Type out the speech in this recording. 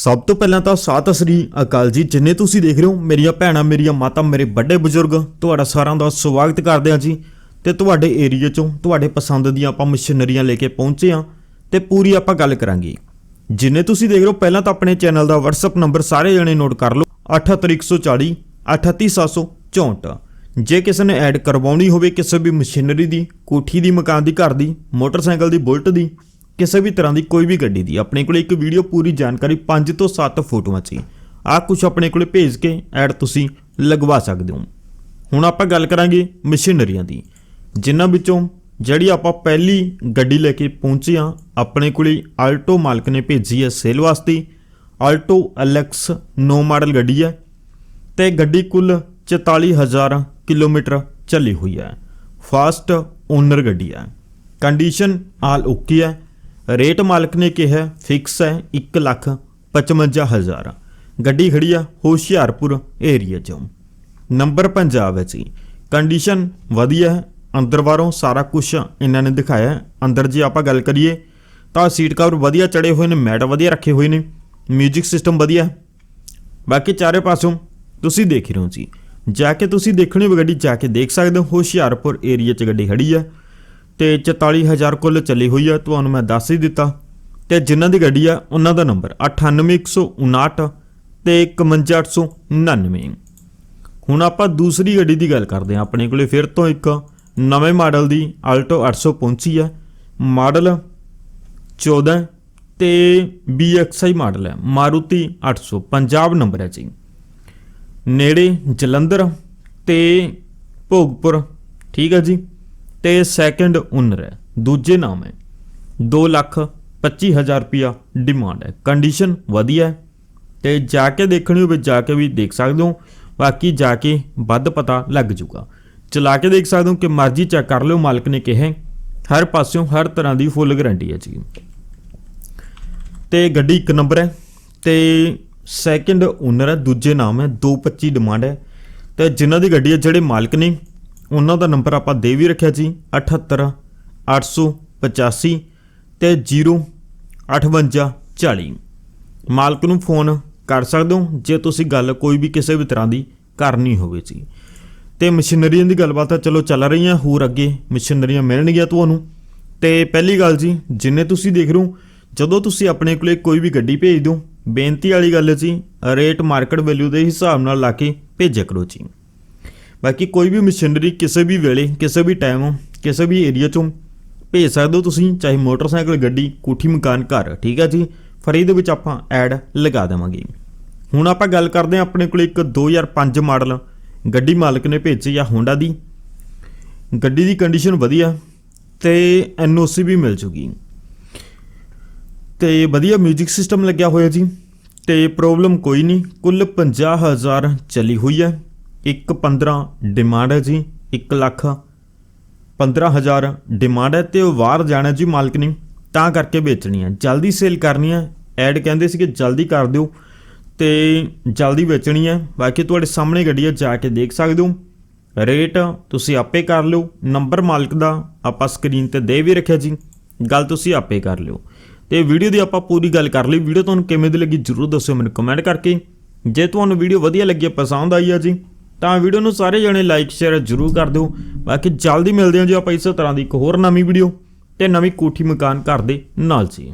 ਸਭ ਤੋਂ ਪਹਿਲਾਂ ਤਾਂ ਸਤਿ ਸ੍ਰੀ ਅਕਾਲ ਜੀ, ਜਿੰਨੇ ਤੁਸੀਂ ਦੇਖ ਰਹੇ ਹੋ, ਮੇਰੀਆਂ ਭੈਣਾਂ, ਮੇਰੀਆਂ ਮਾਤਾ, ਮੇਰੇ ਵੱਡੇ ਬਜ਼ੁਰਗ, ਤੁਹਾਡਾ ਸਾਰਿਆਂ ਦਾ ਸਵਾਗਤ ਕਰਦੇ ਹਾਂ ਜੀ। ਤੇ ਤੁਹਾਡੇ ਏਰੀਆ ਚੋਂ ਤੁਹਾਡੇ ਪਸੰਦ ਦੀਆਂ ਆਪਾਂ ਮਸ਼ੀਨਰੀਆਂ ਲੈ ਕੇ ਪਹੁੰਚੇ ਹਾਂ ਤੇ ਪੂਰੀ ਆਪਾਂ ਗੱਲ ਕਰਾਂਗੇ। ਜਿੰਨੇ ਤੁਸੀਂ ਦੇਖ ਰਹੇ ਹੋ, ਪਹਿਲਾਂ ਤਾਂ ਆਪਣੇ ਚੈਨਲ ਦਾ WhatsApp ਨੰਬਰ ਸਾਰੇ ਜਣੇ ਨੋਟ ਕਰ ਲਓ 78140 38764 ਜੇ ਕਿਸੇ ਨੇ ਐਡ ਕਰਵਾਉਣੀ ਹੋਵੇ ਕਿਸੇ ਵੀ ਮਸ਼ੀਨਰੀ ਦੀ, ਕੋਠੀ ਦੀ, ਮਕਾਨ ਦੀ, ਘਰ ਦੀ, ਮੋਟਰਸਾਈਕਲ ਦੀ, ਬੁਲਟ ਦੀ ਕਿਸੇ ਵੀ ਤਰ੍ਹਾਂ ਦੀ ਕੋਈ ਵੀ ਗੱਡੀ ਦੀ। ਆਪਣੇ ਕੋਲ ਇੱਕ ਵੀਡੀਓ ਪੂਰੀ ਜਾਣਕਾਰੀ 5 ਤੋਂ 7 ਫੋਟੋਆਂ 'ਚ ਆ ਕੁਝ ਆਪਣੇ ਕੋਲੇ ਭੇਜ ਕੇ ਐਡ ਤੁਸੀਂ ਲਗਵਾ ਸਕਦੇ ਹੋ। ਹੁਣ ਆਪਾਂ ਗੱਲ ਕਰਾਂਗੇ ਮਸ਼ੀਨਰੀਆਂ ਦੀ। ਜਿਨ੍ਹਾਂ ਵਿੱਚੋਂ ਜਿਹੜੀ ਆਪਾਂ ਪਹਿਲੀ ਗੱਡੀ ਲੈ ਕੇ ਪਹੁੰਚੇ ਹਾਂ, ਆਪਣੇ ਕੋਲੇ ਆਲਟੋ ਮਾਲਕ ਨੇ ਭੇਜੀ ਹੈ ਸੇਲ ਵਾਸਤੇ। ਆਲਟੋ ਐਲਐਕਸ 9 ਮਾਡਲ ਗੱਡੀ ਹੈ ਤੇ ਗੱਡੀ ਕੁੱਲ 44000 ਕਿਲੋਮੀਟਰ ਚੱਲੀ ਹੋਈ ਹੈ। ਫਾਸਟ ਓਨਰ ਗੱਡੀ ਹੈ। ਕੰਡੀਸ਼ਨ ਆਲ ਓਕੇ ਹੈ। ਰੇਟ ਮਾਲਕ ਨੇ ਕਿਹਾ ਫਿਕਸ ਹੈ 155000 ਗੱਡੀ ਖੜੀ ਆ ਹੁਸ਼ਿਆਰਪੁਰ ਏਰੀਆ 'ਚ। ਨੰਬਰ ਪੰਜਾਬ ਹੈ। ਜੀ ਕੰਡੀਸ਼ਨ ਵਧੀਆ ਹੈ, ਅੰਦਰ ਬਾਹਰੋਂ ਸਾਰਾ ਕੁਝ ਇਹਨਾਂ ਨੇ ਦਿਖਾਇਆ ਅੰਦਰ ਜੇ ਆਪਾਂ ਗੱਲ ਕਰੀਏ, ਤਾਂ ਸੀਟ ਕਵਰ ਵਧੀਆ ਚੜੇ ਹੋਏ ਨੇ, ਮੈਟ ਵਧੀਆ ਰੱਖੇ ਹੋਏ ਨੇ 뮤직 ਸਿਸਟਮ ਵਧੀਆ ਹੈ। ਬਾਕੀ ਚਾਰੇ ਪਾਸੋਂ ਤੁਸੀਂ ਦੇਖ ਰਹੇ ਹੋ ਜੀ। ਜਾ ਕੇ ਤੁਸੀਂ ਦੇਖਣੀ ਹੋਵੇ ਗੱਡੀ, ਜਾ ਕੇ ਦੇਖ ਸਕਦੇ ਹੋ, ਹੁਸ਼ਿਆਰਪੁਰ ਏਰੀਆ 'ਚ ਗੱਡੀ ਖੜੀ ਹੈ ਤੇ 44000 ਕੁੱਲ ਚੱਲੀ ਹੋਈ ਆ, ਤੁਹਾਨੂੰ ਮੈਂ ਦੱਸ ਹੀ ਦਿੱਤਾ। ਤੇ ਜਿਨ੍ਹਾਂ ਦੀ ਗੱਡੀ ਆ, ਉਹਨਾਂ ਦਾ ਨੰਬਰ 98159 ਤੇ 51899 ਹੁਣ ਆਪਾਂ ਦੂਸਰੀ ਗੱਡੀ ਦੀ ਗੱਲ ਕਰਦੇ ਹਾਂ, ਆਪਣੇ ਕੋਲੇ ਫਿਰ ਤੋਂ ਇੱਕ ਨਵੇਂ ਮਾਡਲ ਦੀ ਆਲਟੋ 800 ਪਹੁੰਚੀ ਹੈ ਮਾਡਲ 14 ਤੇ BXI ਮਾਡਲ ਹੈ ਮਾਰੂਤੀ 800 ਪੰਜਾਬ ਨੰਬਰ ਹੈ ਜੀ। ਨੇੜੇ ਜਲੰਧਰ ਤੇ ਭੋਗਪੁਰ, ਠੀਕ ਹੈ ਜੀ? ਤੇ ਸੈਕੰਡ ਓਨਰ ਹੈ। ਦੂਜੇ ਨਾਮ ਹੈ। 2 ਲੱਖ 25000 ਰੁਪਿਆ ਡਿਮਾਂਡ ਹੈ। ਕੰਡੀਸ਼ਨ ਵਧੀਆ ਹੈ। ਤੇ ਜਾ ਕੇ ਦੇਖਣੀ ਹੋਵੇ, ਜਾ ਕੇ ਵੀ ਦੇਖ ਸਕਦੇ ਹੋ। ਬਾਕੀ ਜਾ ਕੇ ਵੱਧ ਪਤਾ ਲੱਗ ਜਾਊਗਾ। ਚਲਾ ਕੇ ਦੇਖ ਸਕਦੇ ਹੋ ਕਿ ਮਰਜ਼ੀ ਚੈੱਕ ਕਰ ਲਿਓ, ਮਾਲਕ ਨੇ ਕਿਹਾ ਹਰ ਪਾਸਿਓਂ ਹਰ ਤਰ੍ਹਾਂ ਦੀ ਫੁੱਲ ਗਾਰੰਟੀ ਹੈ ਜੀ। ਤੇ ਗੱਡੀ ਇੱਕ ਨੰਬਰ ਹੈ। ਤੇ ਸੈਕੰਡ ਓਨਰ ਹੈ। ਦੂਜੇ ਨਾਮ ਹੈ। 225 ਡਿਮਾਂਡ ਹੈ। ਤੇ ਜਿਨ੍ਹਾਂ ਦੀ ਗੱਡੀ ਹੈ, ਜਿਹੜੇ ਮਾਲਕ ਨੇ ਉਹਨਾਂ ਦਾ ਨੰਬਰ ਆਪਾਂ ਦੇ ਵੀ ਰੱਖਿਆ ਜੀ 78 885 ਤੇ 05840 ਮਾਲਕ ਨੂੰ ਫੋਨ ਕਰ ਸਕਦੇ ਹੋ, ਜੇ ਤੁਸੀਂ ਗੱਲ ਕੋਈ ਵੀ ਕਿਸੇ ਵੀ ਤਰ੍ਹਾਂ ਦੀ ਕਰਨੀ ਹੋਵੇ ਜੀ ਤੇ ਮਸ਼ੀਨਰੀਆਂ ਦੀ ਗੱਲਬਾਤ ਤਾਂ ਚਲੋ ਚੱਲ ਰਹੀਆਂ ਹੋਰ ਅੱਗੇ ਮਸ਼ੀਨਰੀਆਂ ਮਿਲਣਗੀਆਂ ਤੁਹਾਨੂੰ। ਤੇ ਪਹਿਲੀ ਗੱਲ ਜੀ, ਜਿੰਨੇ ਤੁਸੀਂ ਦੇਖ ਰਹੇ ਹੋ, ਜਦੋਂ ਤੁਸੀਂ ਆਪਣੇ ਕੋਲੇ ਕੋਈ ਵੀ ਗੱਡੀ ਭੇਜ ਦਿਓ, ਬੇਨਤੀ ਵਾਲੀ ਗੱਲ ਜੀ ਰੇਟ ਮਾਰਕੀਟ ਵੈਲਿਊ ਦੇ ਹਿਸਾਬ ਨਾਲ ਲਾ ਕੇ ਭੇਜਿਆ ਕਰੋ ਜੀ। ਬਾਕੀ ਕੋਈ ਵੀ ਮਸ਼ੀਨਰੀ ਕਿਸੇ ਵੀ ਵੇਲੇ, ਕਿਸੇ ਵੀ ਟਾਈਮ ਕਿਸੇ ਵੀ ਏਰੀਆ ਚੋਂ ਭੇਜ ਸਕਦੇ ਹੋ ਤੁਸੀਂ, ਚਾਹੇ ਮੋਟਰਸਾਈਕਲ, ਗੱਡੀ, ਕੋਠੀ, ਮਕਾਨ, ਘਰ, ਠੀਕ ਹੈ ਜੀ? ਫਰੀ ਦੇ ਵਿੱਚ ਆਪਾਂ ਐਡ ਲਗਾ ਦੇਵਾਂਗੇ। ਹੁਣ ਆਪਾਂ ਗੱਲ ਕਰਦੇ ਹਾਂ ਆਪਣੇ ਕੋਲ ਇੱਕ 2005 ਮਾਡਲ ਗੱਡੀ ਮਾਲਕ ਨੇ ਭੇਜੀ ਆ ਹੋਂਡਾ ਦੀ। ਗੱਡੀ ਦੀ ਕੰਡੀਸ਼ਨ ਵਧੀਆ ਤੇ ਐਨਓਸੀ ਵੀ ਮਿਲ ਜੂਗੀ। ਤੇ ਵਧੀਆ 뮤직 ਸਿਸਟਮ ਲੱਗਿਆ ਹੋਇਆ ਜੀ। ਤੇ ਪ੍ਰੋਬਲਮ ਕੋਈ ਨਹੀਂ, ਕੁੱਲ 50000 ਚਲੀ ਹੋਈ ਹੈ 1.15 ਡਿਮਾਂਡ ਹੈ ਜੀ 1 ਲੱਖ। 15000 ਡਿਮਾਂਡ ਹੈ ਤੇ ਉਹ ਬਾਹਰ ਜਾਣਾ ਜੀ ਮਾਲਕ ਨੇ, ਤਾਂ ਕਰਕੇ ਵੇਚਣੀ ਹੈ। ਜਲਦੀ ਸੇਲ ਕਰਨੀ ਹੈ। ਐਡ ਕਹਿੰਦੇ ਸੀ ਕਿ ਜਲਦੀ ਕਰ ਦਿਓ ਤੇ ਜਲਦੀ ਵੇਚਣੀ ਹੈ। ਬਾਕੀ ਤੁਹਾਡੇ ਸਾਹਮਣੇ ਗੱਡੀ ਹੈ, ਜਾ ਕੇ ਦੇਖ ਸਕਦੇ ਹੋ। ਰੇਟ ਤੁਸੀਂ ਆਪੇ ਕਰ ਲਿਓ। ਨੰਬਰ ਮਾਲਕ ਦਾ ਆਪਾਂ ਸਕਰੀਨ ਤੇ ਦੇ ਵੀ ਰੱਖਿਆ ਜੀ। ਗੱਲ ਤੁਸੀਂ ਆਪੇ ਕਰ ਲਿਓ। ਤੇ ਵੀਡੀਓ ਦੀ ਆਪਾਂ ਪੂਰੀ ਗੱਲ ਕਰ ਲਈ। ਵੀਡੀਓ ਤੁਹਾਨੂੰ ਕਿਵੇਂ ਦੀ ਲੱਗੀ ਜਰੂਰ ਦੱਸਿਓ ਮੈਨੂੰ ਕਮੈਂਟ ਕਰਕੇ। ਜੇ ਤੁਹਾਨੂੰ ਵੀਡੀਓ ਵਧੀਆ ਲੱਗੀ, ਪਸੰਦ ਆਈ ਹੈ ਜੀ ਤਾਂ ਵੀਡੀਓ ਨੂੰ ਸਾਰੇ ਜਣੇ ਲਾਈਕ ਸ਼ੇਅਰ ਜਰੂਰ ਕਰ ਦਿਓ। ਬਾਕੀ ਜਲਦੀ ਮਿਲਦੇ ਹਾਂ ਜੀ ਆਪਾਂ ਇਸੇ ਤਰ੍ਹਾਂ ਦੀ ਇੱਕ ਹੋਰ ਨਵੀਂ ਵੀਡੀਓ ਤੇ ਨਵੀਂ ਕੋਠੀ ਮਕਾਨ ਘਰ ਦੇ ਨਾਲ ਜੀ।